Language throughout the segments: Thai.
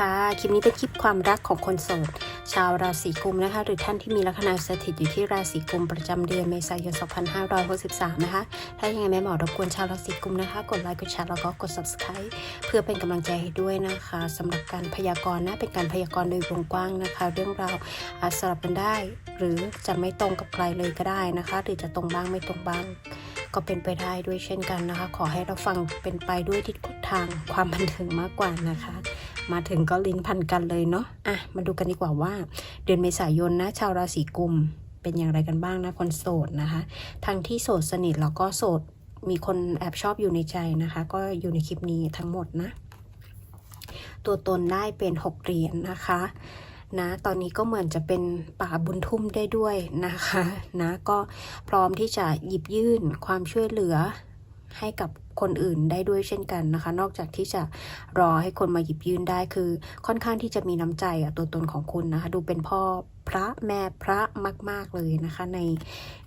ค่ะ คลิปนี้เป็นคลิปความรักของคนโสด ชาวราศีกุมนะคะ หรือท่านที่มีลัคนาสถิตอยู่ที่ราศีกุมประจำเดือนเมษายน 2563 นะคะ ถ้ายังไงแม่หมอรบกวนชาวราศีกุมนะคะ กดไลค์ กดแชร์ แล้วก็กด subscribe เพื่อเป็นกำลังใจให้ด้วยนะคะสำหรับการพยากรณ์นะ เป็นการพยากรณ์โดยวงกว้างนะคะ เรื่องราวอาจสลับกันได้ หรือจะไม่ตรงกับใครเลยก็ได้นะคะ หรือจะตรงบ้างไม่ตรงบ้างก็เป็นไปได้ด้วยเช่นกันนะคะ ขอให้เราฟังเป็นไปด้วยทิศทางความบันเทิงมากกว่านะคะ มาถึงก็ลิ้นพันกันเลยเนาะอะมาดูกันดีกว่าว่า เดือนเมษายนนะ ชาวราศีกุมเป็นอย่างไรกันบ้างนะคนโสดนะคะ ทั้งที่โสดสนิทแล้วก็โสดมีคนแอบชอบอยู่ในใจนะคะ ก็อยู่ในคลิปนี้ทั้งหมดนะ ตัวตนได้เป็นหกเหรียญนะคะนะตอนนี้ก็เหมือนจะเป็นป่าบุญทุ่มได้ด้วยนะคะนะก็พร้อมที่จะหยิบยื่นความช่วยเหลือให้กับ คนอื่นได้ด้วยเช่นกันนะคะ นอกจากที่จะรอให้คนมาหยิบยื่นได้คือ ค่อนข้างที่จะมีน้ำใจอะตัวตนของคุณนะคะ ดูเป็นพ่อพระแม่พระมาก ๆ เลยนะคะ ใน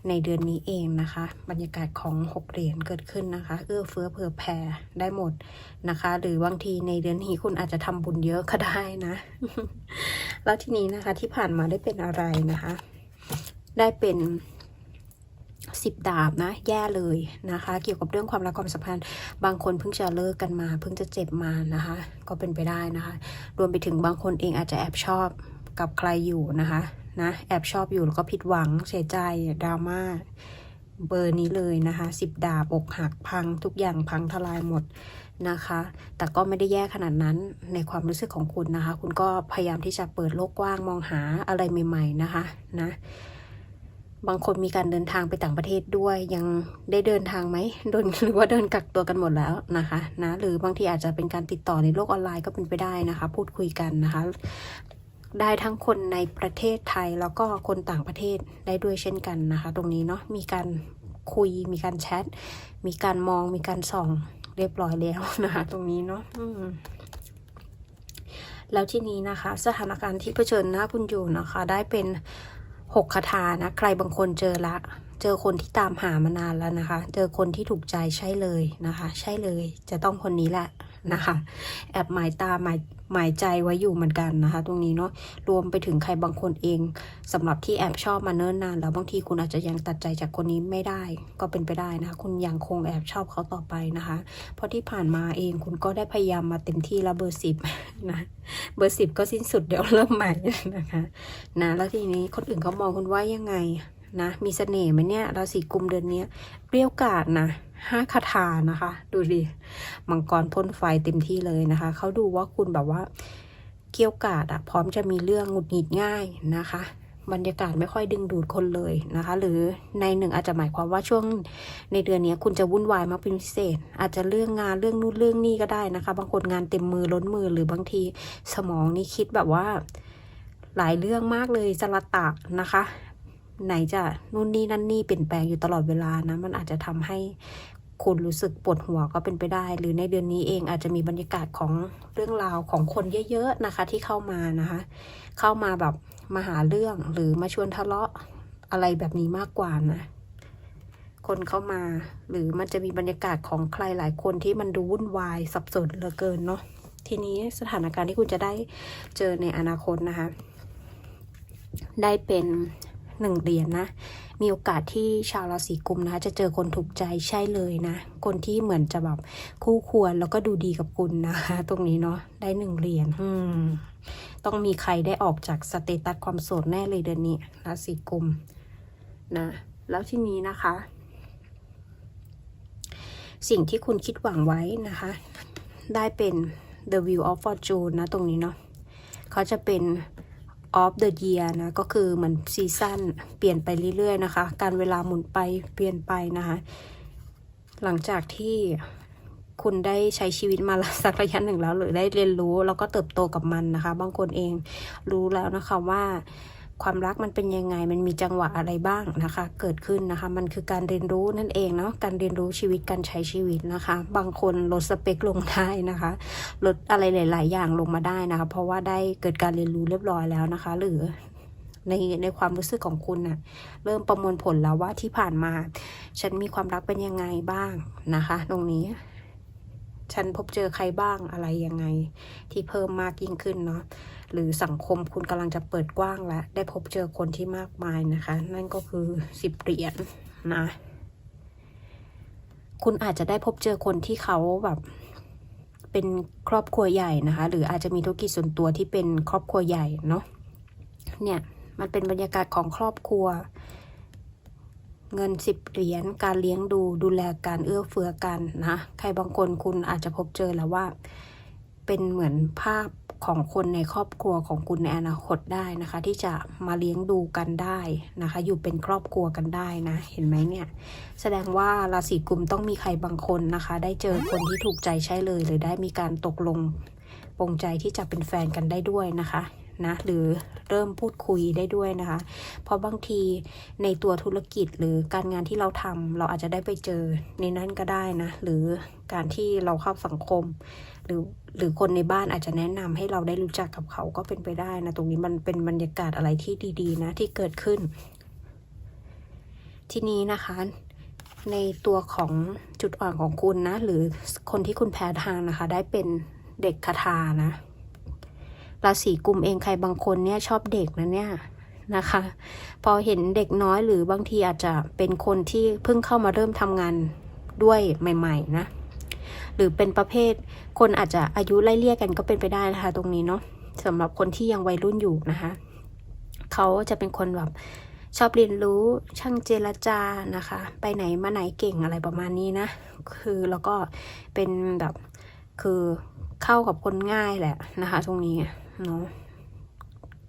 ในเดือนนี้เองนะคะ บรรยากาศของหกเหรียญเกิดขึ้นนะคะ เอื้อเฟื้อเผื่อแผ่ได้หมดนะคะ หรือบางทีในเดือนนี้คุณอาจจะทำบุญเยอะก็ได้นะ แล้วทีนี้นะคะที่ผ่านมาได้เป็นอะไรนะคะ ได้เป็น สิบดาบนะ แย่เลยนะคะ เกี่ยวกับเรื่องความรักความสัมพันธ์ บางคนเพิ่งจะเลิกกันมา เพิ่งจะเจ็บมานะคะ ก็เป็นไปได้นะคะ รวมไปถึงบางคนเองอาจจะแอบชอบกับใครอยู่นะคะนะแอบชอบอยู่แล้วก็ผิดหวังเสียใจดราม่าเบอร์นี้เลยนะคะสิบดาบอกหักพังทุกอย่างพังทลายหมดนะคะ แต่ก็ไม่ได้แย่ขนาดนั้นในความรู้สึกของคุณนะคะ คุณก็พยายามที่จะเปิดโลกกว้างมองหาอะไรใหม่ ๆนะคะนะ บางคนมีการเดินทางไปต่างประเทศด้วย ยังได้เดินทางไหมโดนหรือว่าเดินกักตัวกันหมดแล้วนะคะนะหรือบางทีอาจจะเป็นการติดต่อในโลกออนไลน์ก็เป็นไปได้นะคะ พูดคุยกันนะคะ ได้ทั้งคนในประเทศไทยแล้วก็คนต่างประเทศได้ด้วยเช่นกันนะคะ ตรงนี้เนาะมีการคุย มีการแชท มีการมองมีการส่องเรียบร้อยแล้วนะคะตรงนี้เนาะแล้วที่นี้นะคะ สถานการณ์ที่เผชิญหน้าคุณอยู่นะคะ ได้เป็น หกคาถานะ ใครบางคนเจอละ เจอคนที่ตามหามานานแล้วนะคะ เจอคนที่ถูกใจใช่เลยนะคะ ใช่เลย จะต้องคนนี้แหละ นะคะ แอบหมายตาหมายหมายใจไว้อยู่เหมือนกันนะคะ ตรงนี้เนาะรวมไปถึงใครบางคนเองสำหรับที่แอบชอบมาเนิ่นนานแล้วบางทีคุณอาจจะยังตัดใจจากคนนี้ไม่ได้ก็เป็นไปได้นะคะคุณยังคงแอบชอบเขาต่อไปนะคะ เพราะที่ผ่านมาเองคุณก็ได้พยายามมาเต็มที่แล้วเบอร์สิบนะเบอร์สิบก็สิ้นสุดเดี๋ยวเริ่มใหม่นะคะนะแล้วทีนี้คนอื่นเขามองคุณว่ายังไงนะมีเสน่ห์ไหมเนี่ยราศีกุมเดือนเนี้ยเปรี้ยวกาดนะ ห้าคาถานะคะ ดูดิมังกรพ่นไฟเต็มที่เลยนะคะ เขาดูว่าคุณแบบว่าเกี้ยวกาดอะพร้อมจะมีเรื่องหงุดหงิดง่ายนะคะ บรรยากาศไม่ค่อยดึงดูดคนเลยนะคะ หรือในหนึ่งอาจจะหมายความว่าช่วงในเดือนนี้คุณจะวุ่นวายมากเป็นพิเศษ อาจจะเรื่องงานเรื่องนู่นเรื่องนี่ก็ได้นะคะ บางคนงานเต็มมือล้นมือหรือบางทีสมองนี่คิดแบบว่าหลายเรื่องมากเลยสลัดตากนะคะ ไหนจะนู่นนี่นั่นนี่เปลี่ยนแปลงอยู่ตลอดเวลานะ มันอาจจะทำให้คุณรู้สึกปวดหัวก็เป็นไปได้ หรือในเดือนนี้เองอาจจะมีบรรยากาศของเรื่องราวของคนเยอะๆนะคะ ที่เข้ามานะคะ เข้ามาแบบมาหาเรื่องหรือมาชวนทะเลาะอะไรแบบนี้มากกว่านะคนเข้ามา หรือมันจะมีบรรยากาศของใครหลายคนที่มันดูวุ่นวายสับสนเหลือเกินเนาะทีนี้สถานการณ์ที่คุณจะได้เจอในอนาคตนะคะ ได้เป็น หนึ่งเหรียญนะ มีโอกาสที่ชาวราศีกุมนะคะจะเจอคนถูกใจใช่เลยนะ คนที่เหมือนจะแบบคู่ควรแล้วก็ดูดีกับคุณนะคะ ตรงนี้เนาะได้หนึ่งเหรียญต้องมีใครได้ออกจากสเตตัสความโสดแน่เลยเดือนนี้ราศีกุมนะแล้วที่นี้นะคะ สิ่งที่คุณคิดหวังไว้นะคะ ได้เป็น The Wheel of Fortune นะตรงนี้เนาะเขาจะเป็น of the year นะ ก็คือเหมือนซีซั่นเปลี่ยนไปเรื่อยๆนะคะ การเวลาหมุนไปเปลี่ยนไปนะคะ หลังจากที่คุณได้ใช้ชีวิตมาสักระยะหนึ่งแล้ว หรือได้เรียนรู้แล้วก็เติบโตกับมันนะคะ บางคนเองรู้แล้วนะคะว่า ความรักมันเป็นยังไง มันมีจังหวะอะไรบ้างนะคะ เกิดขึ้นนะคะ มันคือการเรียนรู้นั่นเองเนาะ การเรียนรู้ชีวิตการใช้ชีวิตนะคะ บางคนลดสเปคลงได้นะคะ ลดอะไรหลาย ๆ อย่างลงมาได้นะคะ เพราะว่าได้เกิดการเรียนรู้เรียบร้อยแล้วนะคะ หรือในในความรู้สึกของคุณนะ่ะเริ่มประมวลผลแล้วว่าที่ผ่านมา ฉันมีความรักเป็นยังไงบ้างนะคะ ตรงนี้ ฉันพบเจอใครบ้างอะไรยังไง ที่เพิ่มมากยิ่งขึ้นเนาะหรือสังคมคุณกำลังจะเปิดกว้างแล้วได้พบเจอคนที่มากมายนะคะ นั่นก็คือสิบเหรียญนะคุณอาจจะได้พบเจอคนที่เขาแบบเป็นครอบครัวใหญ่นะคะ หรืออาจจะมีธุรกิจส่วนตัวที่เป็นครอบครัวใหญ่เนาะเนี่ยมันเป็นบรรยากาศของครอบครัว เงินสิบเหรียญการเลี้ยงดูดูแลการเอื้อเฟื้อกันนะ ใครบางคนคุณอาจจะพบเจอแล้วว่า เป็นเหมือนภาพของคนในครอบครัวของคุณในอนาคตได้นะคะ ที่จะมาเลี้ยงดูกันได้นะคะ อยู่เป็นครอบครัวกันได้นะ เห็นไหมเนี่ย แสดงว่าราศีกุมต้องมีใครบางคนนะคะ ได้เจอคนที่ถูกใจใช่เลย หรือได้มีการตกลงปรงใจที่จะเป็นแฟนกันได้ด้วยนะคะ นะหรือเริ่มพูดคุยได้ด้วยนะคะ เพราะบางทีในตัวธุรกิจหรือการงานที่เราทำเราอาจจะได้ไปเจอในนั้นก็ได้นะ หรือการที่เราเข้าสังคม หรือหรือคนในบ้านอาจจะแนะนำให้เราได้รู้จักกับเขาก็เป็นไปได้นะ ตรงนี้มันเป็นบรรยากาศอะไรที่ดีๆนะที่เกิดขึ้น ทีนี้นะคะในตัวของจุดอ่อนของคุณนะ หรือคนที่คุณแพ้ทางนะคะ ได้เป็นเด็กคาถานะ ราศีกุมเองใครบางคนเนี่ยชอบเด็กนะเนี่ยนะคะ พอเห็นเด็กน้อยหรือบางทีอาจจะเป็นคนที่เพิ่งเข้ามาเริ่มทำงานด้วยใหม่ ๆ นะ หรือเป็นประเภท คนอาจจะอายุไล่เลี่ยกันก็เป็นไปได้นะคะ ตรงนี้เนาะสำหรับคนที่ยังวัยรุ่นอยู่นะคะเขาจะเป็นคนแบบชอบเรียนรู้ช่างเจรจานะคะ ไปไหนมาไหนเก่งอะไรประมาณนี้นะ คือแล้วก็เป็นแบบคือเข้ากับคนง่ายแหละนะคะ ตรงนี้ เนาะ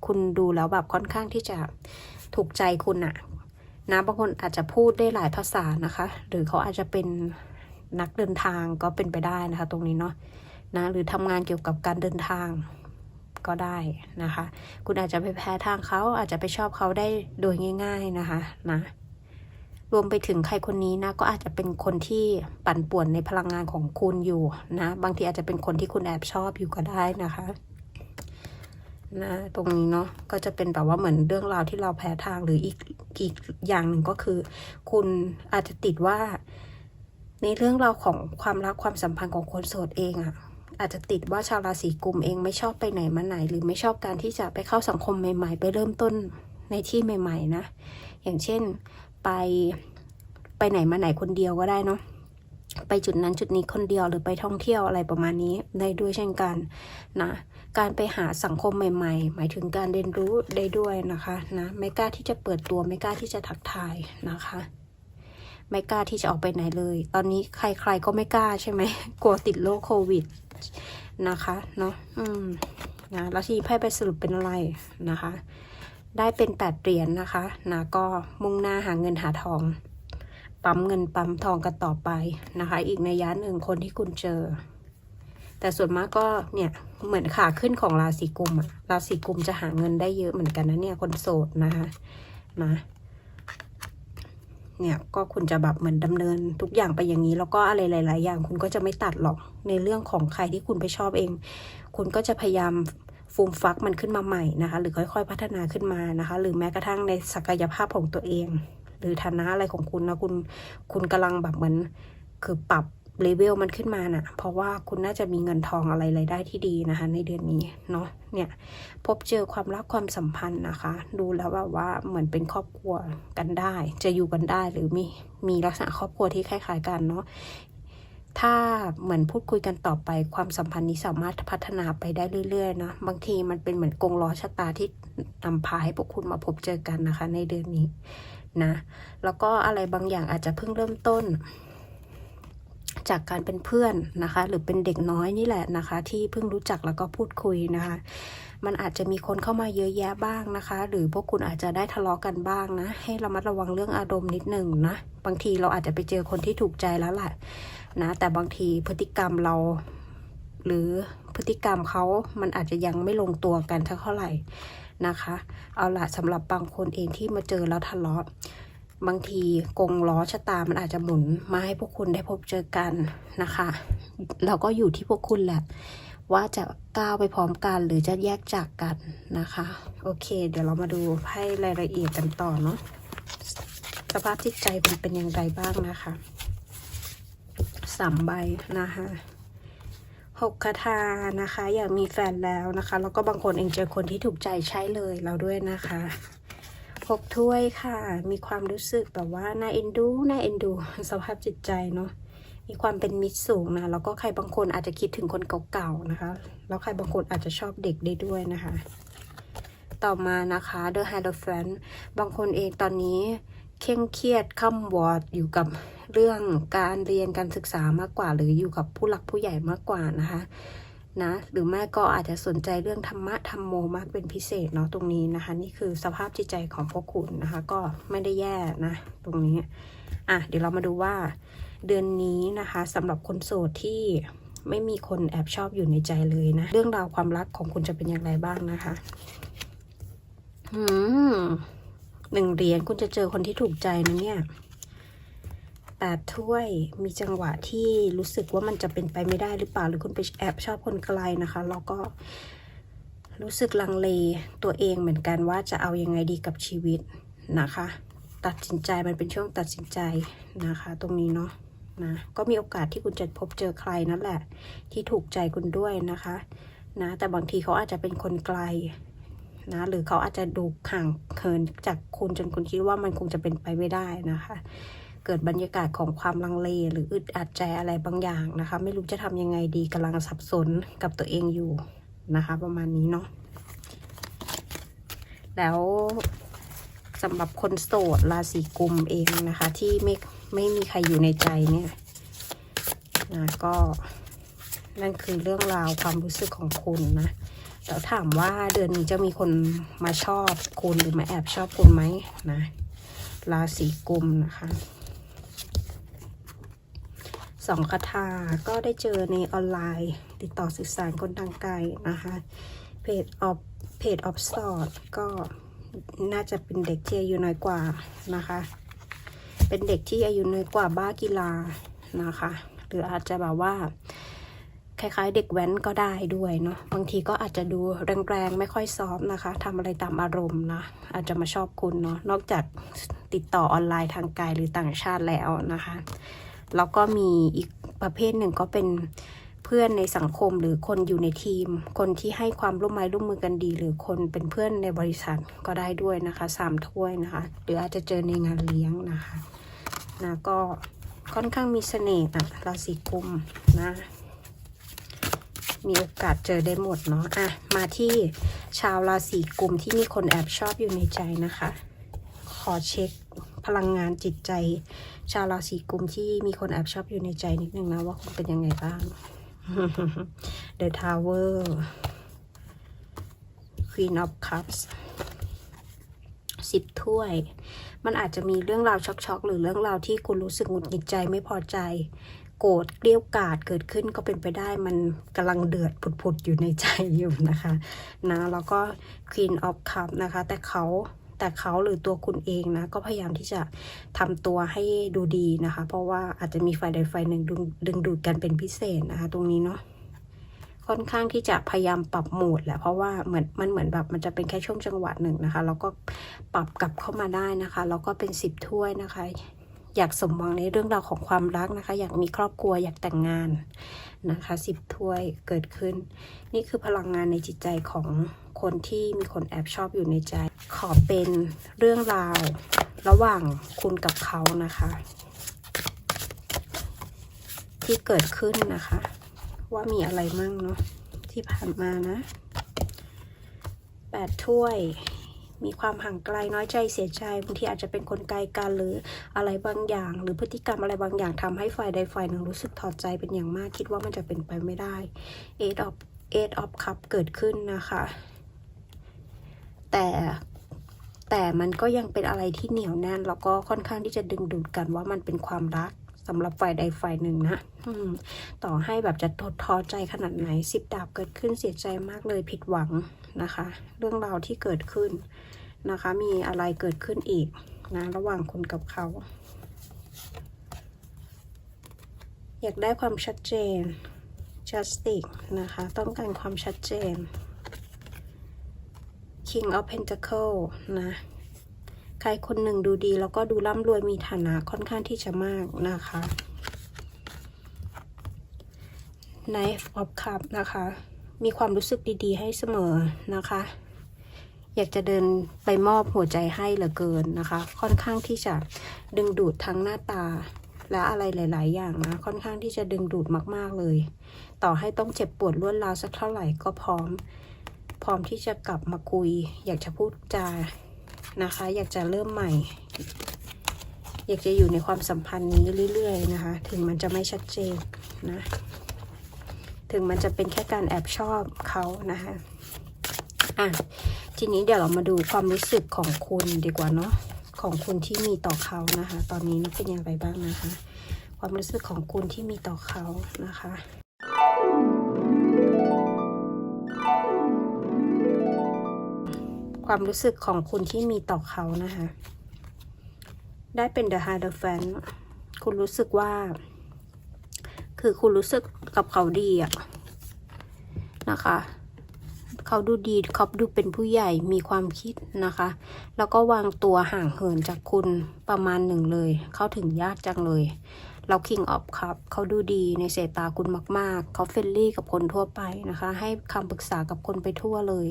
คุณดูแล้วแบบค่อนข้างที่จะถูกใจคุณอะนะบางคนอาจจะพูดได้หลายภาษานะคะ หรือเขาอาจจะเป็นนักเดินทางก็เป็นไปได้นะคะ ตรงนี้เนาะนะหรือทำงานเกี่ยวกับการเดินทางก็ได้นะคะ คุณอาจจะไปแพ้ทางเขาอาจจะไปชอบเขาได้โดยง่าย ๆนะคะนะรวมไปถึงใครคนนี้นะก็อาจจะเป็นคนที่ปั่นป่วนในพลังงานของคุณอยู่นะ บางทีอาจจะเป็นคนที่คุณแอบชอบอยู่ก็ได้นะคะ นะตรงนี้เนาะก็จะเป็นแบบว่าเหมือนเรื่องราวที่เราแพ้ทางหรืออีกอีกอย่างหนึ่งก็คือ คุณอาจจะติดว่า ในเรื่องราวของความรักความสัมพันธ์ของคนโสดเองอะอาจจะติดว่าชาวราศีกุมเองไม่ชอบไปไหนมาไหน หรือไม่ชอบการที่จะไปเข้าสังคมใหม่ ๆ ไปเริ่มต้นในที่ใหม่ ๆ นะ อย่างเช่นไปไปไหนมาไหนคนเดียวก็ได้เนาะ ไปจุดนั้นจุดนี้คนเดียวหรือไปท่องเที่ยวอะไรประมาณนี้ได้ด้วยเช่นกันนะการไปหาสังคมใหม่ ๆ หมายถึงการเรียนรู้ได้ด้วยนะคะนะไม่กล้าที่จะเปิดตัวไม่กล้าที่จะทักทายนะคะ ไม่กล้าที่จะออกไปไหนเลย ตอนนี้ใครๆก็ไม่กล้าใช่ไหมกลัวติดโรคโควิดนะคะเนาะอืมนะแล้วที่ไพ่ไปสรุปเป็นอะไรนะคะ ได้เป็นแปดเหรียญนนะคะนะก็มุ่งหน้าหาเงินหาทอง ปั๊มเงินปั๊มทองกันต่อไปนะคะ อีกในยะหนึ่งคนที่คุณเจอ แต่ส่วนมากก็เนี่ยเหมือนขาขึ้นของราศีกุมอะราศีกุมจะหาเงินได้เยอะเหมือนกันนะเนี่ยคนโสดนะคะนะเนี่ยก็คุณจะแบบเหมือนดำเนินทุกอย่างไปอย่างนี้ แล้วก็อะไรหลาย ๆ อย่าง คุณก็จะไม่ตัดหรอกในเรื่องของใครที่คุณไปชอบเอง คุณก็จะพยายามฟูมฟักมันขึ้นมาใหม่นะคะ หรือค่อย ๆ พัฒนาขึ้นมานะคะ หรือแม้กระทั่งในศักยภาพของตัวเอง หรือฐานะอะไรของคุณนะคุณคุณกำลังแบบเหมือนคือปรับเลเวลมันขึ้นมาน่ะ เพราะว่าคุณน่าจะมีเงินทองอะไรรายได้ที่ดีนะคะ ในเดือนนี้เนาะเนี่ยพบเจอความรักความสัมพันธ์นะคะ ดูแล้วแบบว่าเหมือนเป็นครอบครัวกันได้ จะอยู่กันได้หรือมีมีลักษณะครอบครัวที่คล้ายๆกันเนาะ ถ้าเหมือนพูดคุยกันต่อไปความสัมพันธ์นี้สามารถพัฒนาไปได้เรื่อยๆนะบางทีมันเป็นเหมือนกงล้อชะตาที่นำพาให้พวกคุณมาพบเจอกันนะคะ ในเดือนนี้นะ แล้วก็อะไรบางอย่างอาจจะเพิ่งเริ่มต้น จากการเป็นเพื่อนนะคะ หรือเป็นเด็กน้อยนี่แหละนะคะ ที่เพิ่งรู้จักแล้วก็พูดคุยนะคะ มันอาจจะมีคนเข้ามาเยอะแยะบ้างนะคะ หรือพวกคุณอาจจะได้ทะเลาะกันบ้างนะ ให้ระมัดระวังเรื่องอารมณ์นิดหนึ่งนะ บางทีเราอาจจะไปเจอคนที่ถูกใจแล้วแหละนะ แต่บางทีพฤติกรรมเรา หรือพฤติกรรมเขามันอาจจะยังไม่ลงตัวกันเท่าไหร่นะคะ เอาละสำหรับบางคนเองที่มาเจอแล้วทะเลาะ บางทีกงล้อชะตามันอาจจะหมุนมาให้พวกคุณได้พบเจอกันนะคะเราก็อยู่ที่พวกคุณแหละ ว่าจะก้าวไปพร้อมกันหรือจะแยกจากกันนะคะ โอเค เดี๋ยวเรามาดูให้รายละเอียดกันต่อเนาะสภาพจิตใจมันเป็นอย่างไรบ้างนะคะสามใบนะคะหกคาถานะคะ อยากมีแฟนแล้วนะคะ แล้วก็บางคนเองเจอคนที่ถูกใจใช้เลยเราด้วยนะคะ หกถ้วยค่ะ มีความรู้สึกแบบว่าน่าเอ็นดู น่าเอ็นดู สภาพจิตใจเนาะ มีความเป็นมิตรสูงนะ แล้วก็ใครบางคนอาจจะคิดถึงคนเก่าๆนะคะ แล้วใครบางคนอาจจะชอบเด็กได้ด้วยนะคะ ต่อมานะคะ The Hierophant บางคนเองตอนนี้เคร่งเครียดข้ามวอดอยู่กับเรื่องการเรียนการศึกษามากกว่า หรืออยู่กับผู้หลักผู้ใหญ่มากกว่านะคะ นะ หรือแม่ก็อาจจะสนใจเรื่องธรรมะธรรมโมมากเป็นพิเศษเนาะตรงนี้นะคะ นี่คือสภาพจิตใจของพวกคุณนะคะ ก็ไม่ได้แย่นะ ตรงนี้อะเดี๋ยวเรามาดูว่า เดือนนี้นะคะสำหรับคนโสดที่ไม่มีคนแอบชอบอยู่ในใจเลยนะ เรื่องราวความรักของคุณจะเป็นอย่างไรบ้างนะคะหนึ่งเหรียญคุณจะเจอคนที่ถูกใจนะเนี่ย แปดถ้วย มีจังหวะที่รู้สึกว่ามันจะเป็นไปไม่ได้หรือเปล่า หรือคุณไปแอบชอบคนไกลนะคะ แล้วก็รู้สึกลังเลตัวเองเหมือนกันว่าจะเอายังไงดีกับชีวิตนะคะ ตัดสินใจมันเป็นช่วงตัดสินใจนะคะ ตรงนี้เนาะนะก็มีโอกาสที่คุณจะพบเจอใครนั่นแหละ ที่ถูกใจคุณด้วยนะคะนะแต่บางทีเขาอาจจะเป็นคนไกลนะหรือเขาอาจจะดูห่างเขินจากคุณจนคุณคิดว่ามันคงจะเป็นไปไม่ได้นะคะ เกิดบรรยากาศของความลังเล หรืออึดอัดใจอะไรบางอย่างนะคะ ไม่รู้จะทำยังไงดีกำลังสับสนกับตัวเองอยู่นะคะ ประมาณนี้เนาะแล้วสำหรับคนโสดราศีกุมเองนะคะ ที่ไม่ไม่มีใครอยู่ในใจเนี่ยนะก็นั่นคือเรื่องราวความรู้สึกของคุณนะแล้วถามว่าเดือนนี้จะมีคนมาชอบคุณหรือมาแอบชอบคุณไหมนะราศีกุมนะคะ สองคาถาก็ได้เจอในออนไลน์ ติดต่อสื่อสารคนทางไกลนะคะ เพจออฟเพจออฟสอดก็น่าจะเป็นเด็กที่อายุน้อยกว่านะคะ เป็นเด็กที่อายุน้อยกว่าบ้ากีฬานะคะ หรืออาจจะแบบว่า คล้ายๆ เด็กแว้นก็ได้ด้วยเนาะ บางทีก็อาจจะดูแรงๆ ไม่ค่อยซอฟนะคะ ทำอะไรตามอารมณ์นะ อาจจะมาชอบคุณเนาะ นอกจากติดต่อออนไลน์ทางไกลหรือต่างชาติแล้วนะคะ แล้วก็มีอีกประเภทหนึ่งก็เป็นเพื่อนในสังคมหรือคนอยู่ในทีม คนที่ให้ความร่วมไม้ร่วมมือกันดี หรือคนเป็นเพื่อนในบริษัทก็ได้ด้วยนะคะสามถ้วยนะคะ หรืออาจจะเจอในงานเลี้ยงนะคะนะก็ค่อนข้างมีเสน่ห์นะราศีกุมนะมีโอกาสเจอได้หมดเนาะอะ มาที่ชาวราศีกุมที่มีคนแอบชอบอยู่ในใจนะคะ ขอเช็คพลังงานจิตใจ ชาวราศีกุมที่มีคนแอบชอบอยู่ในใจนิดนึงนะว่าคุณเป็นยังไงบ้าง The Tower Queen of Cups สิบถ้วย มันอาจจะมีเรื่องราวช็อกๆ หรือเรื่องราวที่คุณรู้สึกหงุดหงิดใจไม่พอใจ โกรธเกลี้ยวกาดเกิดขึ้นก็เป็นไปได้มันกำลังเดือดผุดๆ อยู่ในใจอยู่นะคะนะแล้วก็ Queen of Cup นะคะ แต่เขา แต่เขาหรือตัวคุณเองนะ ก็พยายามที่จะทำตัวให้ดูดีนะคะ เพราะว่าอาจจะมีฝ่ายใดฝ่ายหนึ่งดึงดึงดูดกันเป็นพิเศษนะคะ ตรงนี้เนาะค่อนข้างที่จะพยายามปรับโหมดแหละเพราะว่าเหมือนมันเหมือนแบบมันจะเป็นแค่ช่วงจังหวะหนึ่งนะคะ แล้วก็ปรับกลับเข้ามาได้นะคะ แล้วก็เป็นสิบถ้วยนะคะ อยากสมหวังในเรื่องราวของความรักนะคะ อยากมีครอบครัวอยากแต่งงานนะคะสิบถ้วยเกิดขึ้น นี่คือพลังงานในจิตใจของคนที่มีคนแอบชอบอยู่ในใจ ขอเป็นเรื่องราวระหว่างคุณกับเขานะคะ ที่เกิดขึ้นนะคะ ว่ามีอะไรมั่งเนาะที่ผ่านมานะแปดถ้วย มีความห่างไกลน้อยใจเสียใจบางทีอาจจะเป็นคนไกลกันหรืออะไรบางอย่าง หรือพฤติกรรมอะไรบางอย่างทำให้ฝ่ายใดฝ่ายหนึ่งรู้สึกถอดใจเป็นอย่างมากคิดว่ามันจะเป็นไปไม่ได้ eight of eight of cup เกิดขึ้นนะคะ แต่แต่มันก็ยังเป็นอะไรที่เหนียวแน่น แล้วก็ค่อนข้างที่จะดึงดูดกันว่ามันเป็นความรักสำหรับฝ่ายใดฝ่ายหนึ่งนะต่อให้แบบจะทดท้อใจขนาดไหนสิบดาบเกิดขึ้นเสียใจมากเลยผิดหวัง นะคะ เรื่องราวที่เกิดขึ้นนะคะ มีอะไรเกิดขึ้นอีกนะระหว่างคุณกับเขา อยากได้ความชัดเจน justice นะคะ ต้องการความชัดเจน King of Pentacle นะใครคนหนึ่งดูดีแล้วก็ดูร่ำรวยมีฐานะค่อนข้างที่จะมากนะคะ Knife of Cup นะคะ มีความรู้สึกดีๆ ให้เสมอนะคะ อยากจะเดินไปมอบหัวใจให้เหลือเกินนะคะ ค่อนข้างที่จะดึงดูดทั้งหน้าตา และอะไรหลาย ๆ อย่างนะ ค่อนข้างที่จะดึงดูดมาก ๆ เลย ต่อให้ต้องเจ็บปวดรวดราวสักเท่าไหร่ก็พร้อม พร้อมที่จะกลับมาคุย อยากจะพูดจานะคะ อยากจะเริ่มใหม่ อยากจะอยู่ในความสัมพันธ์นี้เรื่อย ๆ นะคะ ถึงมันจะไม่ชัดเจนนะ ถึงมันจะเป็นแค่การแอบชอบเขานะคะอะทีนี้เดี๋ยวเรามาดูความรู้สึกของคุณดีกว่าเนาะของคุณที่มีต่อเขานะคะ ตอนนี้เป็นอย่างไรบ้างนะคะ ความรู้สึกของคุณที่มีต่อเขานะคะความรู้สึกของคุณที่มีต่อเขานะคะ ได้เป็น The Hard f a n คุณรู้สึกว่า คือคุณรู้สึกกับเขาดีอะนะคะ เขาดูดีเขาดูเป็นผู้ใหญ่มีความคิดนะคะ แล้วก็วางตัวห่างเหินจากคุณประมาณหนึ่งเลย เข้าถึงยากจังเลย เราคิงออฟครับ เขาดูดีในสายตาคุณมาก ๆ เขาเฟรนลี่กับคนทั่วไปนะคะ ให้คำปรึกษากับคนไปทั่วเลย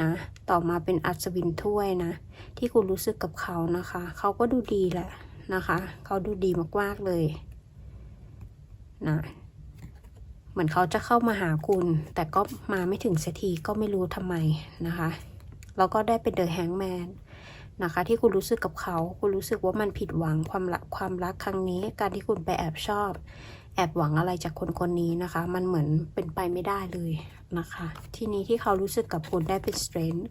นะ ต่อมาเป็นอัศวินถ้วยนะ ที่คุณรู้สึกกับเขานะคะ เขาก็ดูดีแหละนะคะ เขาดูดีมาก ๆ เลย นะเหมือนเขาจะเข้ามาหาคุณ แต่ก็มาไม่ถึงสักทีก็ไม่รู้ทำไมนะคะแล้วก็ได้เป็นเดอะแฮงแมนนะคะ ที่คุณรู้สึกกับเขา คุณรู้สึกว่ามันผิดหวังความรักความรักครั้งนี้ การที่คุณไปแอบชอบ แอบหวังอะไรจากคนคนนี้นะคะ มันเหมือนเป็นไปไม่ได้เลยนะคะ ทีนี้ที่เขารู้สึกกับคุณได้เป็นสเตรนท์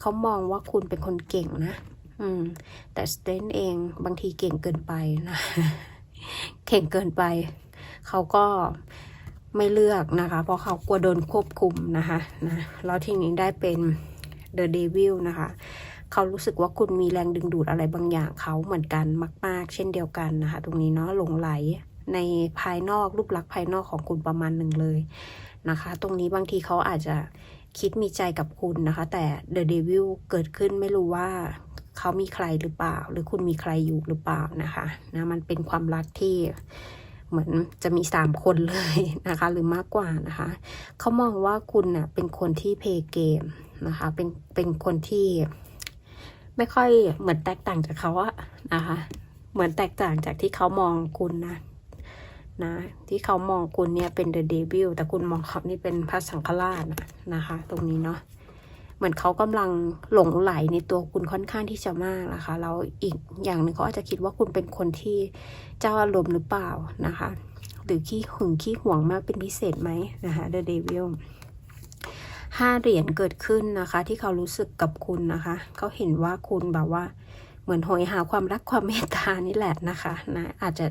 เขามองว่าคุณเป็นคนเก่งนะ อืม แต่สเตรนท์เองบางทีเก่งเกินไปนะ เก่งเกินไป เขาก็ไม่เลือกนะคะ เพราะเขากลัวโดนควบคุมนะคะนะแล้วทีนี้ได้เป็น The Devil นะคะเขารู้สึกว่าคุณมีแรงดึงดูดอะไรบางอย่างเขาเหมือนกันมาก ๆ เช่นเดียวกันนะคะ ตรงนี้เนาะหลงไหลในภายนอกรูปลักษณ์ภายนอกของคุณประมาณหนึ่งเลยนะคะ ตรงนี้บางทีเขาอาจจะคิดมีใจกับคุณนะคะ แต่ The Devil เกิดขึ้นไม่รู้ว่าเขามีใครหรือเปล่า หรือคุณมีใครอยู่หรือเปล่านะคะนะมันเป็นความรักที่ เหมือนจะมีสามคนเลยนะคะ หรือมากกว่านะคะเขามองว่าคุณน่ะเป็นคนที่เพย์เกมนะคะเป็นเป็นคนที่ไม่ค่อยเหมือนแตกต่างจากเขาอะนะคะ เหมือนแตกต่างจากที่เขามองคุณนะนะที่เขามองคุณเนี่ยเป็นเดอะเดวิลแต่คุณมองเขานี่เป็นพระสังฆราชนะนะคะ ตรงนี้เนาะ เหมือนเขากำลังหลงไหลในตัวคุณค่อนข้างที่จะมากนะคะแล้วอีกอย่างหนึ่งเขาอาจจะคิดว่าคุณเป็นคนที่เจ้าอารมณ์หรือเปล่านะคะ หรือขี้หึงขี้หวงมากเป็นพิเศษไหมนะคะ The Devil ห้าเหรียญเกิดขึ้นนะคะ ที่เขารู้สึกกับคุณนะคะ เขาเห็นว่าคุณแบบว่าเหมือนโหยหาความรักความเมตตานี่แหละนะคะนะอาจจะ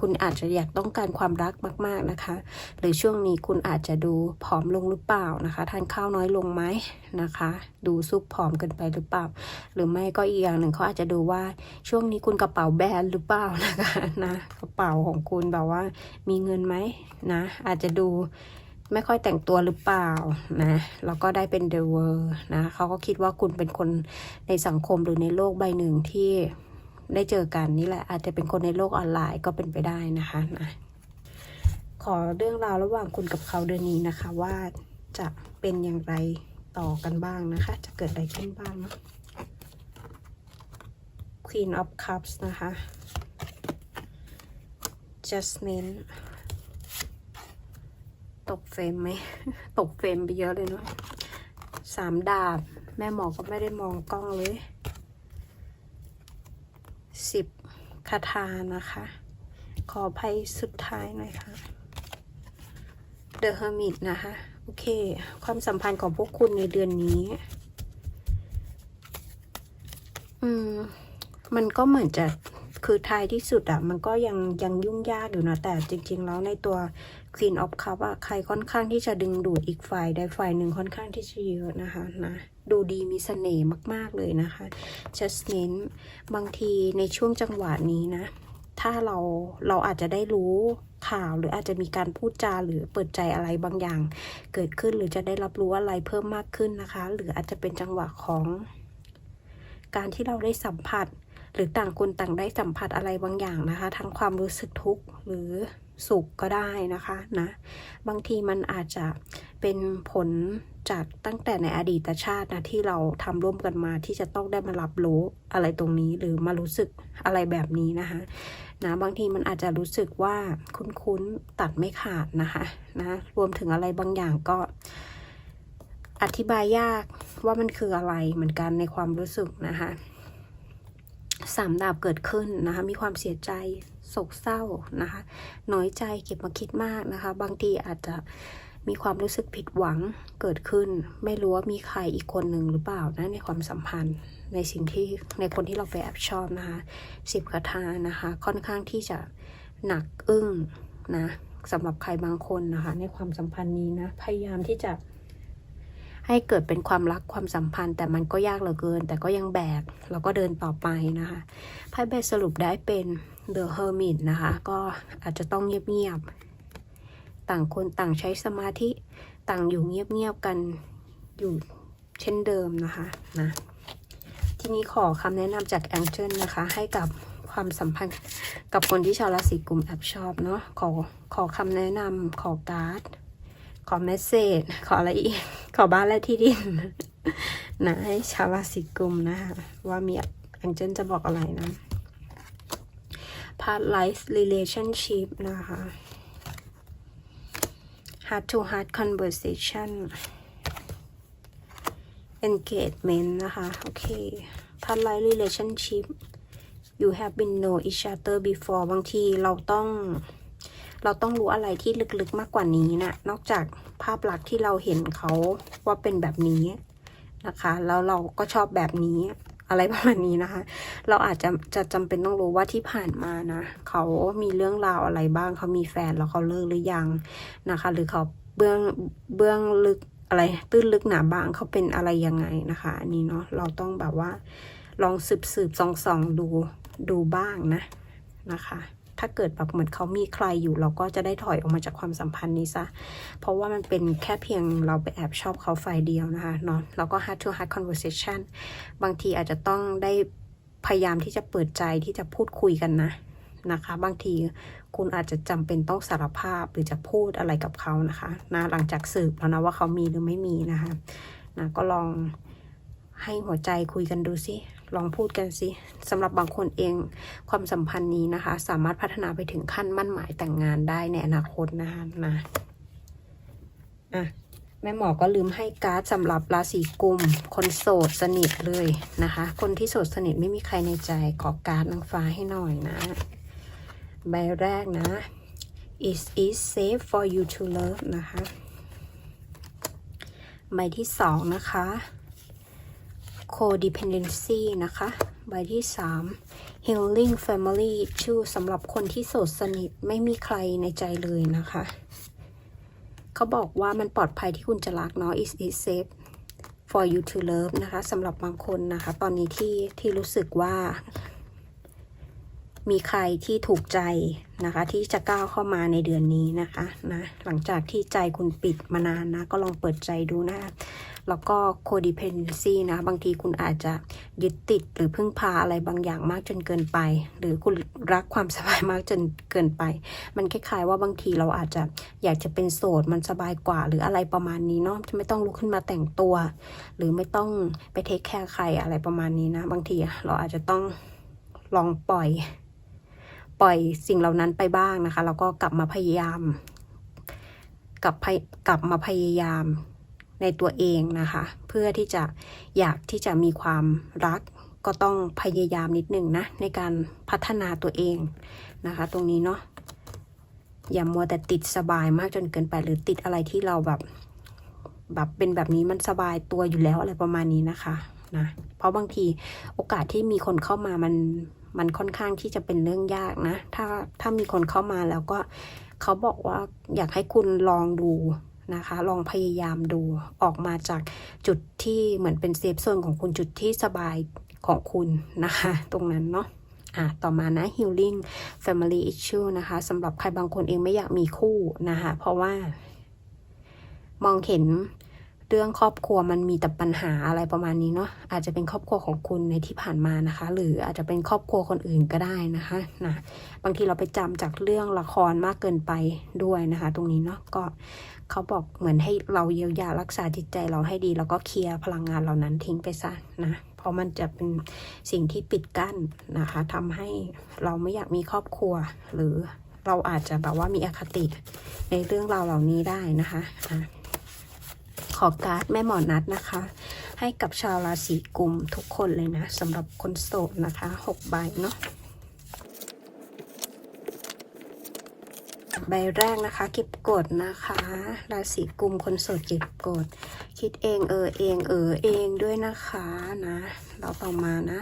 คุณอาจจะอยากต้องการความรักมาก ๆนะคะ หรือช่วงนี้คุณอาจจะดูผอมลงหรือเปล่านะคะทานข้าวน้อยลงไหมนะคะ ดูซุปผอมเกินไปหรือเปล่า หรือไม่ก็อีกอย่างหนึ่งเขาอาจจะดูว่าช่วงนี้คุณกระเป๋าแบนหรือเปล่านะคะนะกระเป๋าของคุณแบบว่า มีเงินไหมนะ อาจจะดูไม่ค่อยแต่งตัวหรือเปล่านะแล้วก็ได้เป็น The World นะเขาก็คิดว่าคุณเป็นคนในสังคมหรือในโลกใบหนึ่งที่ ได้เจอกันนี่แหละอาจจะเป็นคนในโลกออนไลน์ก็เป็นไปได้นะคะนะขอเรื่องราวระหว่างคุณกับเขาเดือนนี้นะคะ ว่าจะเป็นอย่างไรต่อกันบ้างนะคะ จะเกิดอะไรขึ้นบ้างเนาะ Queen of Cups นะคะ Jasmine ตกเฟรมไหม ตกเฟรมไปเยอะเลยเนาะสามดาบ แม่หมอก็ไม่ได้มองกล้องเลย สิบคาถานะคะ ขอภัยสุดท้ายหน่อยค่ะ The Hermit นะคะ โอเค ความสัมพันธ์ของพวกคุณในเดือนนี้ อืม มันก็เหมือนจะ คือท้ายที่สุดอะมันก็ยังยังยุ่งยากอยู่นะ แต่จริง ๆ แล้วในตัว Queen of Cup อะใครค่อนข้างที่จะดึงดูดอีกฝ่ายใดฝ่ายหนึ่งค่อนข้างที่จะเยอะนะคะนะดูดีมีเสน่ห์มาก ๆ เลยนะคะ just เน้นบางทีในช่วงจังหวะนี้นะ ถ้าเราเราอาจจะได้รู้ข่าวหรืออาจจะมีการพูดจาหรือเปิดใจอะไรบางอย่าง เกิดขึ้นหรือจะได้รับรู้อะไรเพิ่มมากขึ้นนะคะ หรืออาจจะเป็นจังหวะของการที่เราได้สัมผัส หรือต่างคนต่างได้สัมผัสอะไรบางอย่างนะคะ ทั้งความรู้สึกทุกข์หรือสุขก็ได้นะคะนะบางทีมันอาจจะเป็นผลจากตั้งแต่ในอดีตชาตินะที่เราทำร่วมกันมาที่จะต้องได้มารับรู้อะไรตรงนี้ หรือมารู้สึกอะไรแบบนี้นะคะนะบางทีมันอาจจะรู้สึกว่าคุ้นๆตัดไม่ขาดนะคะนะรวมถึงอะไรบางอย่างก็ อธิบายยากว่ามันคืออะไรเหมือนกันในความรู้สึกนะคะ สามดาบเกิดขึ้นนะคะ มีความเสียใจโศกเศร้านะคะ น้อยใจเก็บมาคิดมากนะคะ บางทีอาจจะมีความรู้สึกผิดหวังเกิดขึ้น ไม่รู้ว่ามีใครอีกคนหนึ่งหรือเปล่านะในความสัมพันธ์ในสิ่งที่ในคนที่เราไปแอบชอบนะคะสิบคาถานะคะ ค่อนข้างที่จะหนักอึ้งนะสำหรับใครบางคนนะคะ ในความสัมพันธ์นี้นะ พยายามที่จะ ให้เกิดเป็นความรักความสัมพันธ์ แต่มันก็ยากเหลือเกิน แต่ก็ยังแบกแล้วก็เดินต่อไปนะคะไพ่ใบสรุปได้เป็น The Hermit นะคะ ก็อาจจะต้องเงียบๆ ต่างคนต่างใช้สมาธิต่างอยู่เงียบๆกันอยู่เช่นเดิมนะคะนะทีนี้ขอคำแนะนำจากแองเจิลนะคะ ให้กับความสัมพันธ์กับคนที่ชาวราศีกุมแอบชอบเนาะขอขอคำแนะนำขอการ์ด ขอเมสเซจขออะไรอีก ขอบ้านและที่ดินนะให้ชาวราศีกุมนะคะว่ามีแองเจิลจะบอกอะไรนะ Part Life Relationship นะคะ Heart to Heart Conversation Engagement นะคะ โอเค Part Life Relationship you have been know each other before บางทีเราต้อง เราต้องรู้อะไรที่ลึกๆมากกว่านี้นะ นอกจากภาพลักษณ์ที่เราเห็นเขาว่าเป็นแบบนี้นะคะ แล้วเราก็ชอบแบบนี้อะไรประมาณนี้นะคะ เราอาจจะจะจำเป็นต้องรู้ว่าที่ผ่านมานะ เขามีเรื่องราวอะไรบ้าง เขามีแฟนแล้วเขาเลิกหรือยังนะคะ หรือเขาเบื้องเบื้องลึกอะไรตื้นลึกหนาบางเขาเป็นอะไรยังไงนะคะอันนี้เนาะเราต้องแบบว่า ลองสืบสืบสองสองดูดูบ้างนะนะคะ ถ้าเกิดแบบเหมือนเขามีใครอยู่ เราก็จะได้ถอยออกมาจากความสัมพันธ์นี้ซะ เพราะว่ามันเป็นแค่เพียงเราไปแอบชอบเขาฝ่ายเดียวนะคะเนาะแล้วก็ hard to hard conversation บางทีอาจจะต้องได้พยายามที่จะเปิดใจที่จะพูดคุยกันนะนะคะ บางทีคุณอาจจะจำเป็นต้องสารภาพหรือจะพูดอะไรกับเขานะคะนะหลังจากสืบแล้วนะว่าเขามีหรือไม่มีนะคะนะก็ลองให้หัวใจคุยกันดูสิ ลองพูดกันสิสำหรับบางคนเองความสัมพันธ์นี้นะคะ สามารถพัฒนาไปถึงขั้นมั่นหมายแต่งงานได้ในอนาคตนะคะนะอะแม่หมอก็ลืมให้การ์ดสำหรับราศีกุม คนโสดสนิทเลยนะคะ คนที่โสดสนิทไม่มีใครในใจขอการ์ดนางฟ้าให้หน่อยนะ ใบแรกนะ is it safe for you to love นะคะ ใบที่สองนะคะ codependency นะคะ ใบที่ 3 healing family issue สำหรับคนที่โสดสนิทไม่มีใครในใจเลยนะคะ เขาบอกว่ามันปลอดภัยที่คุณจะรักเนาะ is it safe for you to love นะคะสำหรับบางคนนะคะ ตอนนี้ที่ที่รู้สึกว่า มีใครที่ถูกใจนะคะ ที่จะก้าวเข้ามาในเดือนนี้นะคะนะหลังจากที่ใจคุณปิดมานานนะก็ลองเปิดใจดูนะแล้วก็ codependency นะ บางทีคุณอาจจะยึดติดหรือพึ่งพาอะไรบางอย่างมากจนเกินไป หรือคุณรักความสบายมากจนเกินไป มันคล้ายๆว่าบางทีเราอาจจะอยากจะเป็นโสดมันสบายกว่า หรืออะไรประมาณนี้เนาะไม่ต้องลุกขึ้นมาแต่งตัว หรือไม่ต้องไปเทคแคร์ใครอะไรประมาณนี้นะ บางทีเราอาจจะต้องลองปล่อย ปล่อยสิ่งเหล่านั้นไปบ้างนะคะแล้วก็กลับมาพยายามกลับกลับมาพยายามในตัวเองนะคะ เพื่อที่จะอยากที่จะมีความรักก็ต้องพยายามนิดหนึ่งนะ ในการพัฒนาตัวเองนะคะ ตรงนี้เนาะอย่ามัวแต่ติดสบายมากจนเกินไป หรือติดอะไรที่เราแบบแบบเป็นแบบนี้มันสบายตัวอยู่แล้วอะไรประมาณนี้นะคะนะเพราะบางทีโอกาสที่มีคนเข้ามามัน มันค่อนข้างที่จะเป็นเรื่องยากนะ ถ้าถ้ามีคนเข้ามาแล้วก็เขาบอกว่าอยากให้คุณลองดูนะคะ ลองพยายามดูออกมาจากจุดที่เหมือนเป็นเซฟโซนของคุณจุดที่สบายของคุณนะคะ ตรงนั้นเนาะอะต่อมานะ healing family issue นะคะสำหรับใครบางคนเองไม่อยากมีคู่นะคะ เพราะว่ามองเห็น เรื่องครอบครัวมันมีแต่ปัญหาอะไรประมาณนี้เนาะอาจจะเป็นครอบครัวของคุณในที่ผ่านมานะคะ หรืออาจจะเป็นครอบครัวคนอื่นก็ได้นะคะนะบางทีเราไปจำจากเรื่องละครมากเกินไปด้วยนะคะ ตรงนี้เนาะก็เขาบอกเหมือนให้เราเยียวยารักษาจิตใจเราให้ดี แล้วก็เคลียร์พลังงานเหล่านั้นทิ้งไปซะนะเพราะมันจะเป็นสิ่งที่ปิดกั้นนะคะทำให้เราไม่อยากมีครอบครัวหรือเราอาจจะแบบว่ามีอคติในเรื่องราวเหล่านี้ได้นะคะ ขอการ์ดแม่หมอนัดนะคะ ให้กับชาวราศีกุมทุกคนเลยนะสำหรับคนโสดนะคะหกใบเนาะใบแรกนะคะเก็บกดนะคะ ราศีกุมคนโสดเก็บกด คิดเองเออเองเออเองด้วยนะคะนะ เราต่อมานะ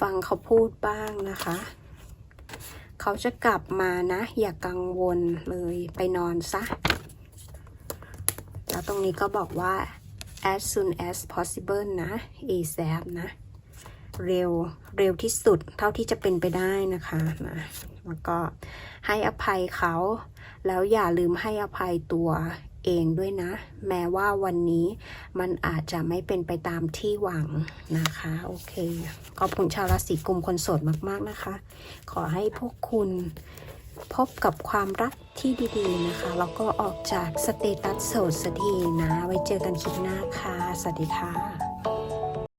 ฟังเขาพูดบ้างนะคะ เขาจะกลับมานะ อย่ากกังวลเลยไปนอนซะ แล้วตรงนี้ก็บอกว่า as soon as possible นะ ASAP นะ เร็ว เร็วที่สุดเท่าที่จะเป็นไปได้นะคะนะแล้วก็ให้อภัยเขา แล้วอย่าลืมให้อภัยตัวเองด้วยนะ แม้ว่าวันนี้มันอาจจะไม่เป็นไปตามที่หวังนะคะ โอเค ขอบคุณชาวราศีกุมคนโสดมาก ๆ นะคะ ขอให้พวกคุณ พบกับความรักที่ดีๆนะคะ แล้วก็ออกจากสเตตัสโสดสักทีนะ ไว้เจอกันคลิปหน้าค่ะ สวัสดีค่ะ